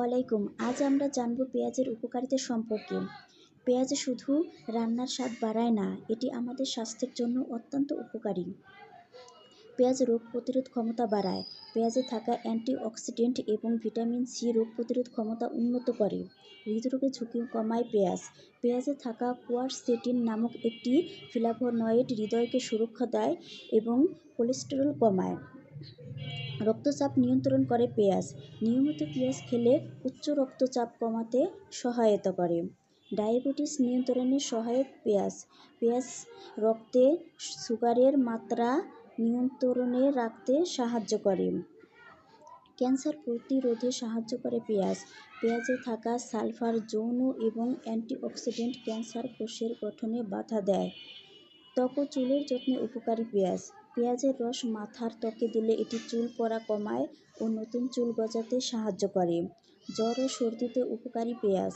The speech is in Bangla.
আলাইকুম। আজ আমরা জানব পেঁয়াজের উপকারিতা সম্পর্কে। পেঁয়াজ শুধু রান্নার স্বাদ বাড়ায় না, এটি আমাদের স্বাস্থ্যের জন্য অত্যন্ত উপকারী। পেঁয়াজ রোগ প্রতিরোধ ক্ষমতা বাড়ায়। পেঁয়াজে থাকা অ্যান্টিঅক্সিডেন্ট এবং ভিটামিন সি রোগ প্রতিরোধ ক্ষমতা উন্নত করে। হৃদরোগের ঝুঁকি কমায় পেঁয়াজ। পেঁয়াজে থাকা কোয়ারসেটিন নামক একটি ফ্লাভোনয়েড হৃদয়কে সুরক্ষা দেয় এবং কোলেস্টেরল কমায়। রক্তচাপ নিয়ন্ত্রণ করে পেঁয়াজ। নিয়মিত পেঁয়াজ খেলে উচ্চ রক্তচাপ কমাতে সহায়তা করে। ডায়াবেটিস নিয়ন্ত্রণে সহায়ক পেঁয়াজ। পেঁয়াজ রক্তে সুগারের মাত্রা নিয়ন্ত্রণে রাখতে সাহায্য করে। ক্যান্সার প্রতিরোধে সাহায্য করে পেঁয়াজ। পেঁয়াজে থাকা সালফার, যৌন এবং অ্যান্টিঅক্সিডেন্ট ক্যান্সার কোষের গঠনে বাধা দেয়। ত্বক ও চুলের যত্নে উপকারী পেঁয়াজ। পেঁয়াজের রস মাথার ত্বকে দিলে এটি চুল পড়া কমায় ও নতুন চুল গজাতে সাহায্য করে। জ্বর ও সর্দিতে উপকারী পেঁয়াজ।